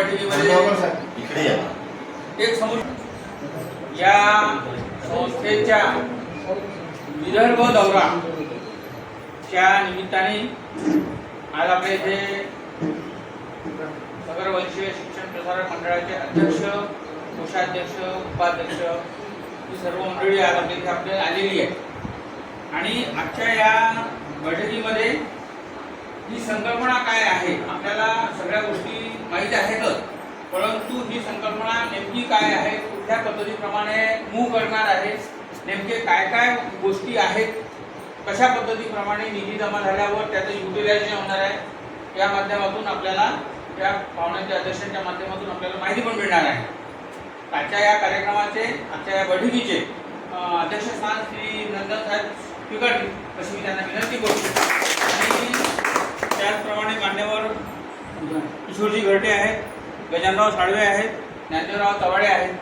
बैठकीमध्ये इकडे या. एक समोर या संस्थेच्या विदर्भ दौरा च्या निमित्ताने आज आपल्या इथे नगरवंशीय शिक्षण प्रसारक मंडळाचे अध्यक्ष कोषाध्यक्ष उपाध्यक्ष ही सर्व मंडळी आज आपल्या इथे आपल्याला आलेली आहे आणि आजच्या या बैठकीमध्ये ही संकल्पना काय आहे? आपल्याला सगळ्या गोष्टी माहीत आहेतच. परंतु ही संकल्पना नेमकी काय आहे? कुठल्या पद्धतीप्रमाणे मूव्ह करणार आहे? नेमके काय काय गोष्टी आहेत? कशा पद्धतीप्रमाणे निधी जमा झाल्यावर त्याचं युटिलायझेशन होणार आहे? या माध्यमातून आपल्याला त्या पाहुण्याच्या अध्यक्षांच्या माध्यमातून आपल्याला माहिती पण मिळणार आहे. आजच्या या कार्यक्रमाचे आजच्या या बैठकीचे अध्यक्षस्थान श्री नंदन साहेब स्वीकारतील अशी मी त्यांना विनंती करू त्याचप्रमाणे मान्यवर किशोरजी घरटे आहेत गजानराव साळवे आहेत ज्ञानदेवराव तवाडे आहेत.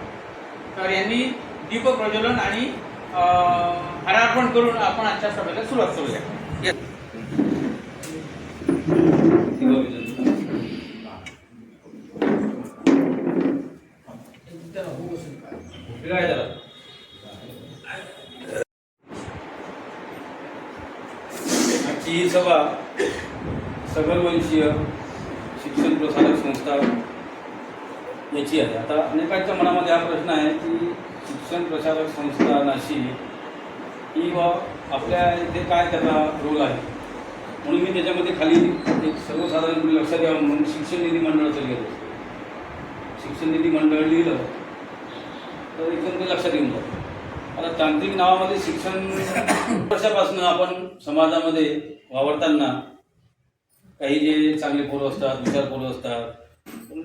तर यांनी दीपप्रज्वलन आणि अं, हारार्पण करून आपण आजच्या सभेला सुरुवात करूया Yes. काय झालं? आजची ही सभा सगळवंशीय शिक्षण प्रसारक संस्था याची आहे आता अनेकांच्या मनामध्ये हा प्रश्न आहे की संचालक संस्था नाशिक ही व आपल्या इथे काय त्याचा रोल आहे? म्हणून मी त्याच्यामध्ये खाली एक सर्वसाधारणपणे लक्षात घ्यावं म्हणून शिक्षण निधी मंडळाचं लिहिलं. शिक्षण निधी मंडळ लिहिलं तर एकदम ते लक्षात येऊन जातं. आता तांत्रिक नावामध्ये शिक्षण वर्षापासून आपण समाजामध्ये वावरताना काही जे चांगले पोरं असतात विचार पोरं असतात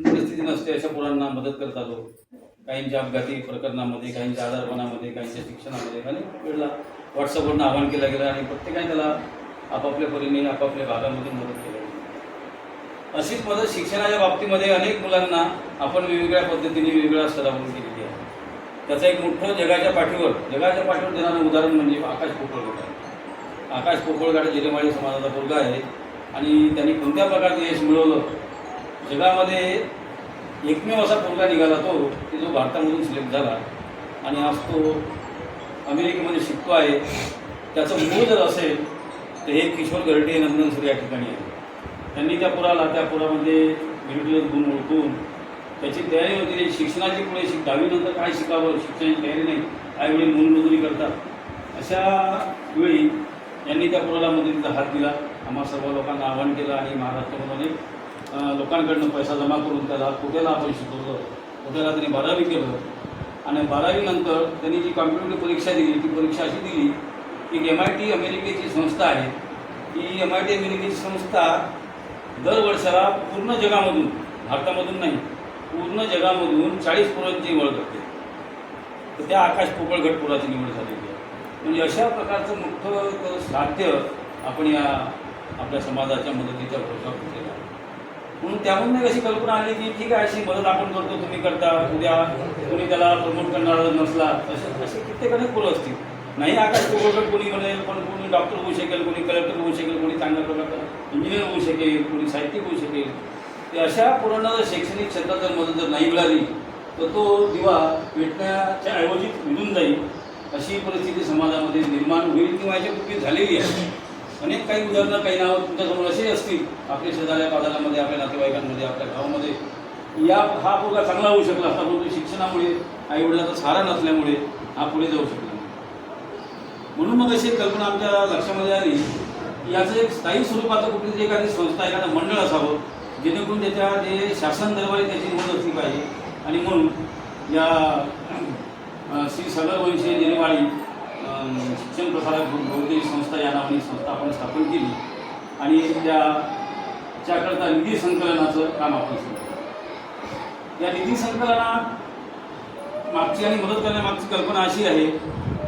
परिस्थिती नसते अशा पोरांना मदत करत आलो काहींच्या अपघाती प्रकरणामध्ये काहींच्या आजारपणामध्ये काहींच्या शिक्षणामध्ये अनेक वेळेला व्हॉट्सअपवरनं आवाहन केलं गेलं आणि प्रत्येकाने त्याला आपापल्या परीने आपापल्या भागामध्ये मदत केली. अशीच मदत शिक्षणाच्या बाबतीमध्ये अनेक मुलांना आपण वेगवेगळ्या पद्धतीने वेगवेगळ्या स्तरावरून केलेली आहे. त्याचं एक मोठं जगाच्या पाठीवर जगाच्या पाठीवर देणारं उदाहरण म्हणजे आकाश पोपळगड आहे आकाश पोपळगड जिरेमाळी समाजाचा मुलगा आहे आणि त्यांनी कोणत्या प्रकारचं यश मिळवलं? जगामध्ये एकमेव असा पोरगा निघाला तो की जो भारतामधून सिलेक्ट झाला. आणि आज तो अमेरिकेमध्ये शिकतो आहे. त्याचं मूळ जर असेल तर हे किशोर गर्टे नंदन सर या ठिकाणी आहे त्यांनी त्या पुराला त्या पुरामध्ये विरुद्ध गुण ओळखून त्याची तयारी होती. शिक्षणाची पुढे शिक दहावीनंतर काय शिकावं? शिक्षणाची तयारी नाही. आईवडील मूलमजुरी करतात. अशा वेळी यांनी त्या पुराला मदतीचा हात दिला. आम्हा सर्व लोकांना आवाहन केलं आणि महाराष्ट्रामध्ये लोकांकडनं पैसा जमा करून त्याला कुठेला आपण शिकवलं कुठेला त्यांनी बारावी केलं. आणि बारावीनंतर त्यांनी जी कॉम्प्युटर परीक्षा दिली ती परीक्षा अशी दिली की एम आय टी अमेरिकेची संस्था आहे. ही एम आय टी अमेरिकेची संस्था दर वर्षाला पूर्ण जगामधून भारतामधून नाही पूर्ण जगामधून चाळीस पोरांची निवड करते. तर त्या आकाश पोकळगट पुराची निवड झालेली आहे. म्हणजे अशा प्रकारचं मोठं साध्य आपण या आपल्या समाजाच्या मदतीच्या भरोसा केलेलं म्हणून त्यामधून मी अशी कल्पना आली की ठीक आहे अशी मदत आपण करतो तुम्ही करता उद्या कोणी त्याला प्रमोट करणार नसला असे असे कित्येक अनेक पोरं असतील. नाही आकाश पोकळगट कोणी म्हणेल पण कोणी डॉक्टर होऊ शकेल कोणी कलेक्टर होऊ शकेल कोणी चांगल्या प्रकारचा इंजिनियर होऊ शकेल कोणी साहित्यिक होऊ शकेल. ते अशा पोरांना जर शैक्षणिक क्षेत्रात जर मदत जर नाही मिळाली तर तो दिवा पेटण्याच्या ऐवजी विधून जाईल. अशी परिस्थिती समाजामध्ये निर्माण होईल किंवा याच्यापूर्वी झालेली आहे. अनेक काही उदाहरणं काही नावं तुमच्यासमोर असेही असतील. आपल्या शेजाऱ्या पाजारामध्ये आपल्या नातेवाईकांमध्ये आपल्या गावामध्ये. या हा पोरगा चांगला होऊ शकला असता परंतु शिक्षणामुळे आईवडिलाचा सहारा नसल्यामुळे हा पुढे जाऊ शकला म्हणून मग अशी कल्पना आमच्या लक्षामध्ये आली की याचं एक स्थायी स्वरूपाचं कुठली एखादी संस्था एखादं मंडळ असावं जेणेकरून त्याच्या जे शासन दरबारी त्याची निवड असली पाहिजे आणि म्हणून या श्री सगरवंशी निर्माळी अं, शिक्षण प्रसारक बहुतेक संस्था या नावाने संस्था आपण स्थापन केली. आणि त्या त्याकरता निधी संकलनाचं काम आपण सुरू केलं. या निधी संकलनात मागची आणि मदत करण्यामागची कल्पना अशी आहे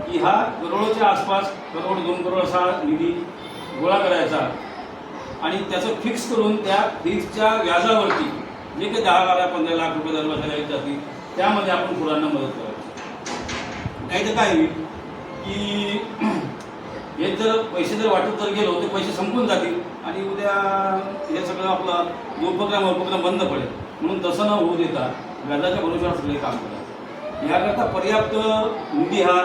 की हा करोडच्या आसपास करोड दोन करोड असा निधी गोळा करायचा आणि त्याचं फिक्स करून त्या फिक्सच्या व्याजावरती जे काही दहा बारा पंधरा लाख रुपये दर वर्षाला येत जातील त्यामध्ये आपण मुलांना मदत करायची. नाही तर काय होईल? की हे जर पैसे जर वाटत जर गेलो ते पैसे संपून जातील. आणि उद्या हे सगळं आपला उपक्रम उपक्रम बंद पडेल. म्हणून तसं न होऊ देता व्याजाच्या भरोशावर सगळे काम करतात याकरता पर्याप्त निधी हा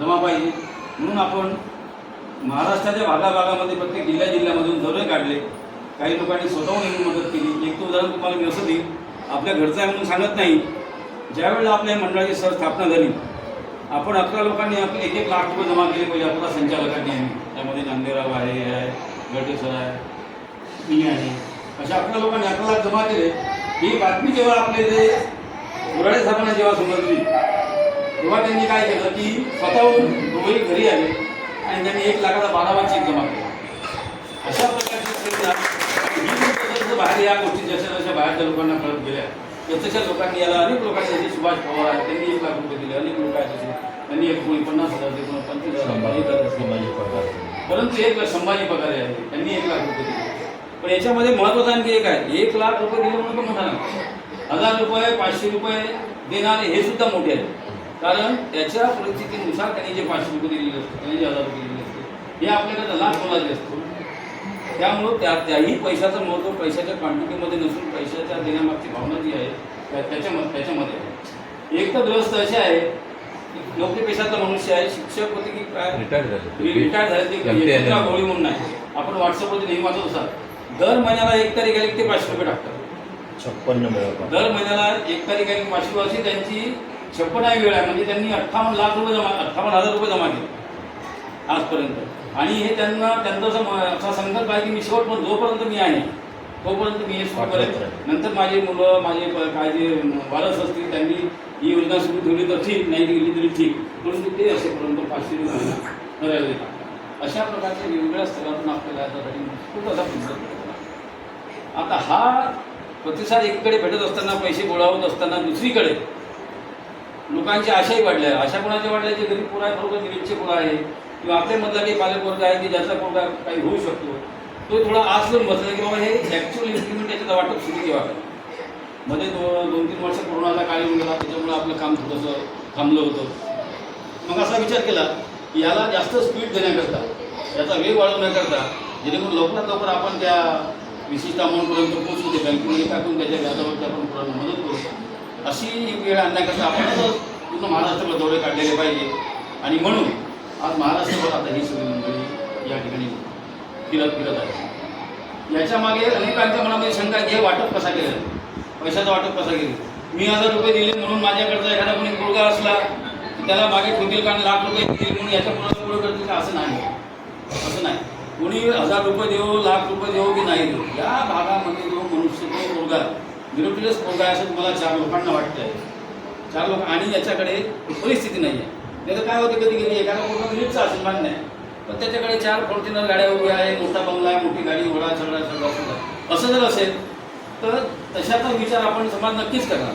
जमा पाहिजे. म्हणून आपण महाराष्ट्राच्या भागाभागामध्ये प्रत्येक जिल्ह्या जिल्ह्यामधून दौरे काढले. काही लोकांनी स्वतःहून येऊन मदत केली. एक तो उदाहरण तुम्हाला मी असं देईल आपल्या घरचं आहे म्हणून सांगत नाही. ज्यावेळेला आपल्या मंडळाची सर स्थापना झाली आपण अकरा लोकांनी आपले एक एक लाख रुपये जमा केले पाहिजे अकरा संचालकांनी. आम्ही त्यामध्ये नांदेराव आहे आहे गटेसर आहे मी आहे. अशा अकरा लोकांनी अकरा लाख जमा केले. ही बातमी जेव्हा आपले जे गुराडे साहेबांना जेव्हा समजली तेव्हा त्यांनी काय केलं की स्वतःहून दोघेही घरी आले आणि त्यांनी एक लाखाचा बारावा चेक जमा केला. अशा प्रकारची बाहेर या गोष्टी जशा जशा बाहेरच्या लोकांना कळत गेल्या तशा लोकांनी याला अनेक लोकांनी सुभाष पवार आहेत त्यांनी एक लाख रुपये दिले अनेक लोक आहेत त्यांनी एक कोणी पन्नास हजार दिले कोणी पंचवीस हजार दिले, हजार. दिले. परंतु एक लाख संभाजी पगारे आहे. त्यांनी एक लाख रुपये दिले. पण याच्यामध्ये महत्वाचं आणखी एक आहे. एक लाख रुपये दिले म्हणून तो मोठा नाही हजार रुपये पाचशे रुपये देणारे हे सुद्धा मोठे आहेत. कारण त्याच्या परिस्थितीनुसार त्यांनी जे पाचशे रुपये दिलेले असते त्यांनी जे हजार रुपये दिलेले असते हे आपल्याकडे लाख मोलाचे असतो त्यामुळं त्या त्याही पैशाचं महत्त्व पैशाच्या क्वांटिटीमध्ये नसून पैशाच्या देण्यामागची भावना जी आहे त्या- त्याच्यामध्ये त्याच्यामध्ये आहे. एक तर ग्रस्त असे आहे की नोकरी पेशातला मनुष्य आहे शिक्षक होते की काय? रिटायर झाले. रिटायर झाले ते गवळी म्हणून आहे आपण व्हॉट्सअपवरती नेहमी वाचत असाल दर महिन्याला एक तारीख आली ते पाचशे रुपये टाकतात. छप्पन्न दर महिन्याला एक तारीख आली पाचशे वर्षी त्यांची छप्पनावी वेळ आहे. म्हणजे त्यांनी अठ्ठावन्न लाख रुपये जमा अठ्ठावन्न हजार रुपये जमा केले. आजपर्यंत. आणि हे त्यांना त्यांचा असा संकल्प आहे की मी शेवट जोपर्यंत मी आहे तोपर्यंत मी हे सुरू नंतर माझी मुलं माझे काय जे वारस असतील त्यांनी ही योजना सुरू ठेवली तर ठीक नाही केली तरी ठीक. परंतु ते असेपर्यंत पाचशे करायला देतात. अशा प्रकारच्या वेगवेगळ्या स्तरातून आपल्याला याच्यासाठी खूप असा मिळतो. आता हा प्रतिसाद एकीकडे भेटत असताना पैसे गोळा होत असताना दुसरीकडे लोकांची आशाही वाढल्या. आशा कोणाच्या वाढल्या? जे गरीब पोरा आहे बरोबर गरीबचे पोरा आहे किंवा आपल्यामधला काही पालकवर्ग आहे की ज्याचा कोणता काही होऊ शकतो तो थोडा आज पण बसला की बाबा हे ॲक्च्युअल इम्प्लिमेंट याच्यात वाटप सुरू केव्हा मध्ये दो दोन तीन वर्ष कोरोनाचा काळ येऊन गेला त्याच्यामुळे आपलं काम थोडंसं थांबलं होतं. मग असा विचार केला की याला जास्त स्पीड देण्याकरता याचा वेग वाढवण्याकरता जेणेकरून लवकरात लवकर आपण त्या विशिष्ट अमाऊंटपर्यंत पोहोचू ते बँकेमध्ये टाकून त्याच्या व्याजावरती आपण पुढे मदत करू. अशी वेळ आणण्याकरता आपण पूर्ण महाराष्ट्रभर दौरे काढलेले पाहिजे. आणि म्हणून आज महाराष्ट्रभर आता ही सगळी मंडळी या ठिकाणी फिरत फिरत आहे याच्या मागे अनेकांच्या मनामध्ये शंका की हे वाटप कसा केलं? पैशाचं वाटप कसा केलं? मी हजार रुपये दिले म्हणून माझ्याकडचा एखादा कोणी मुलगा असला त्याला मागे ठेवतील कारण लाख रुपये दिले म्हणून याच्या कोणाला पुढे करतील का? असं नाही. असं नाही. कोणी हजार रुपये देऊ लाख रुपये देऊ की नाही देऊ या भागामध्ये जो मनुष्य तो मुलगा निरोटीलच मुलगा आहे असं मला चार लोकांना वाटतं आहे चार लोक आणि याच्याकडे परिस्थिती नाही आहे नाही तर काय होते कधी गेली एखादा पूर्ण नीटचा असेल मान्य. आहे पण त्याच्याकडे चार फॉर्च्युनर गाड्या उभ्या आहे मोठा बंगला आहे मोठी गाडी घोडा सगळा सगळं सगळं असं जर असेल तर तशाचा विचार आपण समाज नक्कीच करणार.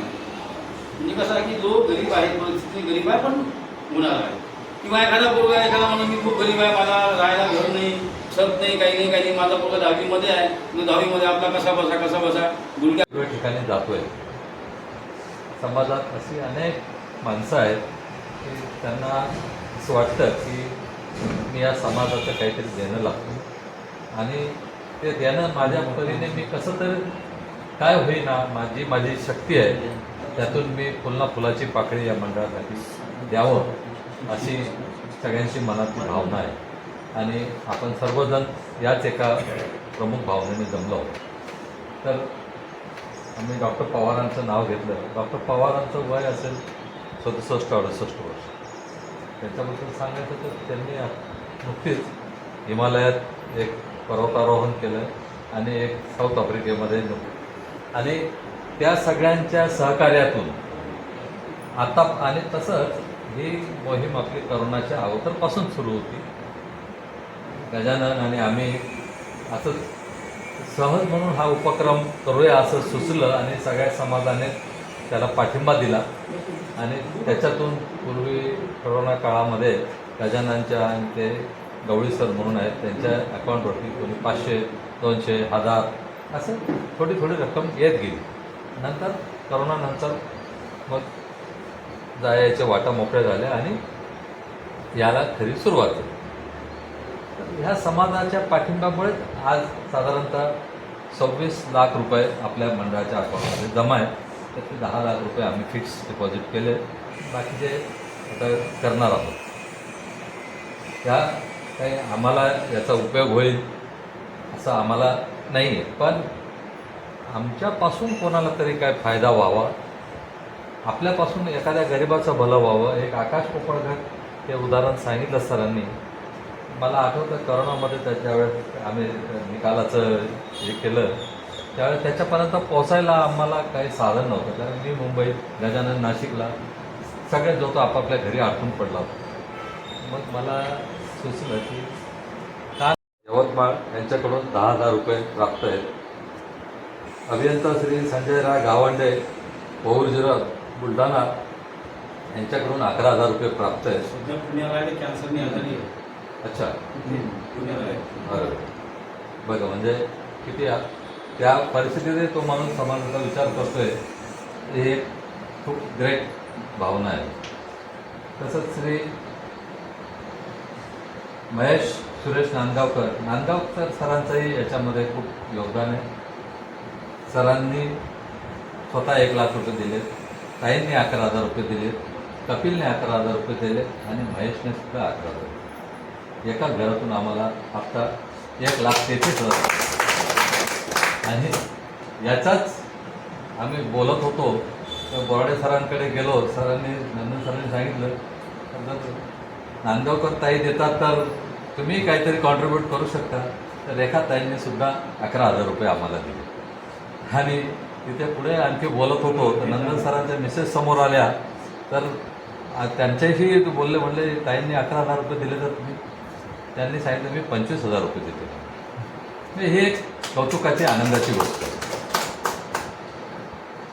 म्हणजे कसं आहे की जो गरीब आहे परिस्थिती गरीब आहे पण होणार आहे. किंवा एखादा पोरगा एखादा म्हणून मी खूप गरीब आहे मला राहायला घर नाही छत नाही काही नाही काही नाही माझा पोरगा दहावीमध्ये आहे. मग दहावीमध्ये आपला कसा बसा कसा बसा? गुडघ्या ठिकाणी जातोय. समाजात अशी अनेक माणसं आहेत की त्यांना असं वाटतं की मी या समाजाचं काहीतरी देणं लागतो. आणि ते देणं माझ्या परीने मी कसं तर काय होईना माझी माझी शक्ती आहे. त्यातून मी पुन्हा फुलाची पाकळी या मंडळासाठी द्यावं अशी सगळ्यांची मनातली भावना आहे. आणि आपण सर्वजण याच एका प्रमुख भावनेने जमलो आहोत. तर आम्ही डॉक्टर पवारांचं नाव घेतलं. डॉक्टर पवारांचं वय असेल सदुसष्ट अडुसष्ट वर्ष त्याच्याबद्दल सांगायचं तर त्यांनी नुकतीच हिमालयात एक पर्वतारोहण केलं आणि एक साऊथ आफ्रिकेमध्ये आणि त्या सगळ्यांच्या सहकार्यातून आता आणि तसंच ही मोहीम आपली करोनाच्या अगोदरपासून सुरू होती. गजानन आणि आम्ही असंच सहज म्हणून हा उपक्रम करूया असं सुचलं आणि सगळ्या समाजाने त्याला पाठिंबा दिला. आणि त्याच्यातून पूर्वी कोरोना काळामध्ये गजाननच्या आणि ते गवळी सर म्हणून आहेत त्यांच्या अकाउंटवरती कोणी पाचशे दोनशे हजार असं थोडी थोडी रक्कम येत गेली. नंतर करोनानंतर मग जायच्या वाटा मोकळ्या झाल्या आणि याला खरी सुरुवात झाली. तर ह्या समाजाच्या पाठिंब्यामुळेच आज साधारणतः सव्वीस लाख रुपये आपल्या मंडळाच्या अकाउंटमध्ये जमा आहे त्याचे दहा लाख रुपये आम्ही फिक्स डिपॉझिट केले. बाकीचे आता करणार आहोत. त्या काही आम्हाला याचा उपयोग होईल असं आम्हाला नाही आहे पण आमच्यापासून कोणाला तरी काय फायदा व्हावा? आपल्यापासून एखाद्या गरिबाचं भलं व्हावं? एक आकाश कोपळकर हे उदाहरण सांगितलं सरांनी. मला आठवतं करोनामध्ये त्याच्या वेळेस आम्ही निकालाचं हे केलं. त्यावेळेस त्याच्यापर्यंत पोचायला आम्हाला काही साधन नव्हतं. कारण मी मुंबईत गजानन नाशिकला सगळेच जो तो आपापल्या घरी अडकून पडला होता. मग मला सुचलं की का यवतमाळ यांच्याकडून दहा हजार रुपये प्राप्त आहेत. अभियंता श्री संजयराव गावंडे पौरजिरा बुलढाणा यांच्याकडून अकरा हजार रुपये प्राप्त आहेत. अच्छा. पुण्याला आहे. बरं. बघा म्हणजे किती त्या परिस्थितीतही तो माणूस समाजाचा विचार करतोय हे एक खूप ग्रेट भावना आहे. तसंच श्री महेश सुरेश नांदगावकर नांदगावकर सरांचंही याच्यामध्ये खूप योगदान आहे. सरांनी स्वतः एक लाख रुपये दिले ताईंनी अकरा हजार रुपये दिले कपिलने अकरा हजार रुपये दिले आणि महेशने सुद्धा अकरा हजार एका घरातून आम्हाला हप्ता एक लाख तेहतीस हजार आणि याचाच आम्ही बोलत होतो. तर बोराडे सरांकडे गेलो. सरांनी नंदन सरांनी सांगितलं नांदगावकर ताई देतात तर तुम्ही काहीतरी कॉन्ट्रीब्यूट करू शकता. तर रेखा ताईंनी सुद्धा अकरा हजार रुपये आम्हाला दिले. आणि तिथे पुढे आणखी बोलत होतो. तर नंदन सरांच्या मिसेस समोर आल्या. तर त्यांच्याशी बोलले म्हणले ताईंनी अकरा हजार रुपये दिले तर तुम्ही त्यांनी सांगितलं मी पंचवीस हजार रुपये देते. म्हणजे ही एक कौतुकाची आनंदाची गोष्ट.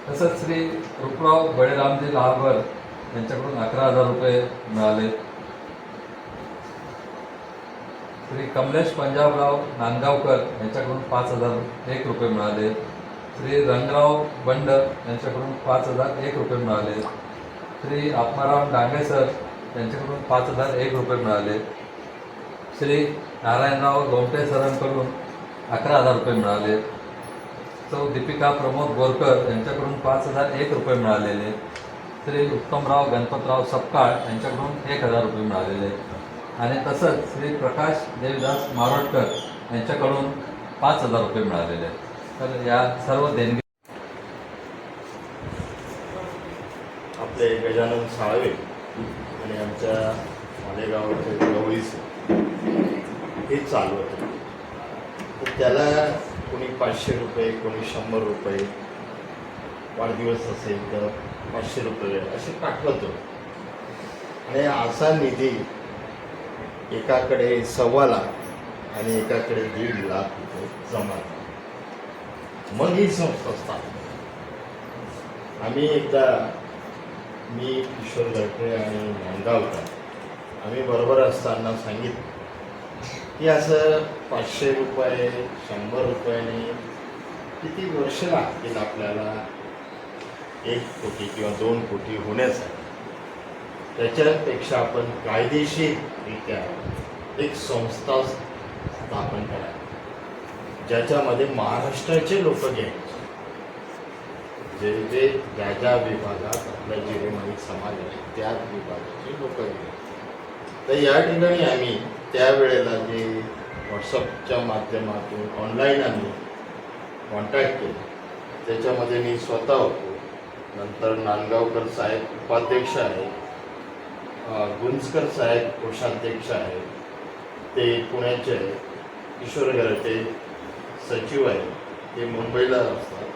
तसंच श्री रुपराव बळीरामजी लहाबर यांच्याकडून अकरा हजार रुपये मिळाले. श्री कमलेश पंजाबराव नांदगावकर यांच्याकडून पाच हजार एक रुपये मिळाले. श्री रंगराव बंड यांच्याकडून पाच हजार एक रुपये मिळाले. श्री आत्माराम डांगे सर यांच्याकडून पाच हजार एक रुपये मिळाले. श्री नारायणराव लोमटे सरांकडून अकरा हजार रुपये मिळाले. सौ दीपिका प्रमोद बोरकर यांच्याकडून पाच हजार एक रुपये मिळालेले. श्री उत्तमराव गणपतराव सपकाळ यांच्याकडून एक हजार रुपये मिळालेले. आणि तसंच श्री प्रकाश देवदास मारोडकर यांच्याकडून पाच हजार रुपये मिळालेले. तर या सर्व देणगी आपले गजानन साळवे आणि आमच्या मालेगावचे गवळीचे हे चालू होते. तर त्याला कोणी पाचशे रुपये कोणी शंभर रुपये वाढदिवस असेल तर पाचशे रुपये असे पाठवतो. आणि असा निधी एकाकडे सव्वा लाख आणि एकाकडे दीड लाख रुपये जमा मग ही संस्था स्थापन आम्ही एकदा मी किशोर गडकरे आणि नांदगावकर आम्ही बरोबर असताना सांगितलं की असं पाचशे रुपये शंभर रुपयाने किती वर्ष लागतील आपल्याला? एक कोटी किंवा दोन कोटी होण्यासाठी. त्याच्यापेक्षा आपण कायदेशीररित्या एक संस्था स्थापन करा ज्याच्यामध्ये महाराष्ट्राचे लोक घ्यायचे. जे जे ज्या ज्या विभागात आपला जिरेमाळी समाज आहे त्या विभागाचे लोक घ्यायचे. तर या ठिकाणी आम्ही त्यावेळेला जे व्हॉट्सअपच्या माध्यमातून ऑनलाईन आम्ही कॉन्टॅक्ट केलं. त्याच्यामध्ये मी स्वतः होतो. नंतर नांदगावकर साहेब उपाध्यक्ष आहेत. गुंजकर साहेब कोषाध्यक्ष आहेत. ते पुण्याचे आहेत. किशोर सचिव आहेत. ते मुंबईला असतात.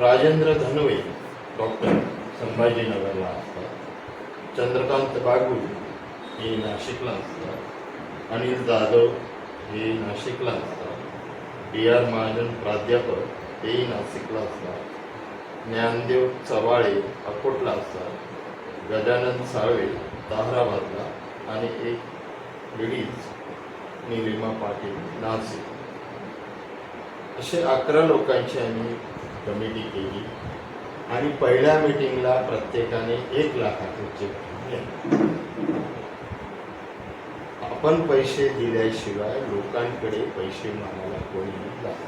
राजेंद्र धनवे डॉक्टर संभाजीनगरला असतात. चंद्रकांत बागू हे नाशिकला असतात अनिल जाधव हे नाशिकला असतात डी आर महाजन प्राध्यापक हेही नाशिकला असतात. ज्ञानदेव चवाळे अकोटला असतात. गजानन साळवे ताहराबादला आणि एक लेडीज निलिमा पाटील नाशिक. असे अकरा लोकांची आम्ही कमिटी केली. आणि पहिल्या मीटिंगला प्रत्येकाने एक लाखाचे चेक घेतले आपण पैसे दिल्याशिवाय लोकांकडे पैसे मागायला कोणीही जात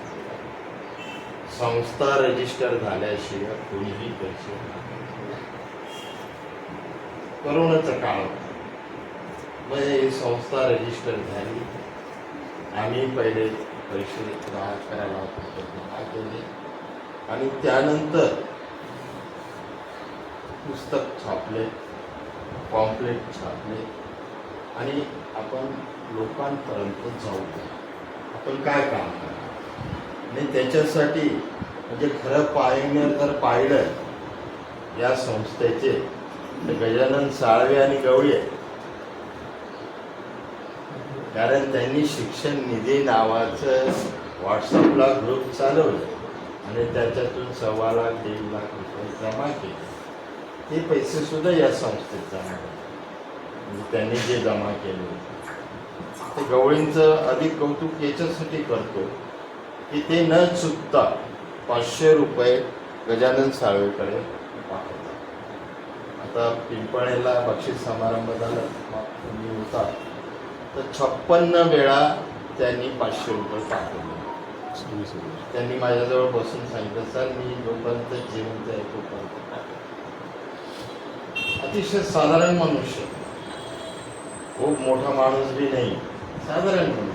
संस्था रजिस्टर झाल्याशिवाय कोणीही पैसे मागत करोनाचा काळ मग म्हणजे ही संस्था रजिस्टर झाली. आम्ही पहिले पैसे जमा करायला जमा केले आणि त्यानंतर पुस्तक छापले पॉम्पलेट छापले. आणि आपण लोकांपर्यंत जाऊ आपण काय काम करणार? आणि त्याच्यासाठी म्हणजे खरं पायनियर तर पाहिलं या संस्थेचे गजानन साळवे आणि गवळे कारण त्यांनी शिक्षण निधी नावाचं व्हॉट्सअपला ग्रुप चालवलं आणि त्याच्यातून सव्वा लाख दीड लाख रुपये जमा केले. ते पैसे सुद्धा या संस्थेत जमा केले म्हणजे त्यांनी जे जमा केले ते गवळींचं अधिक कौतुक याच्यासाठी करतो की ते न चुकता पाचशे रुपये गजानन साळवेकडे पाठवतात. आता पिंपळेला बक्षीस समारंभ झाला मी होता. तर छप्पन्न वेळा त्यांनी पाचशे रुपये पाठवले. त्यांनी माझ्याजवळ बसून सांगितलं सर मी जोपर्यंत जिवंत आहे तोपर्यंत अतिशय साधारण मनुष्य. खूप मोठा माणूस बी नाही. साधारण.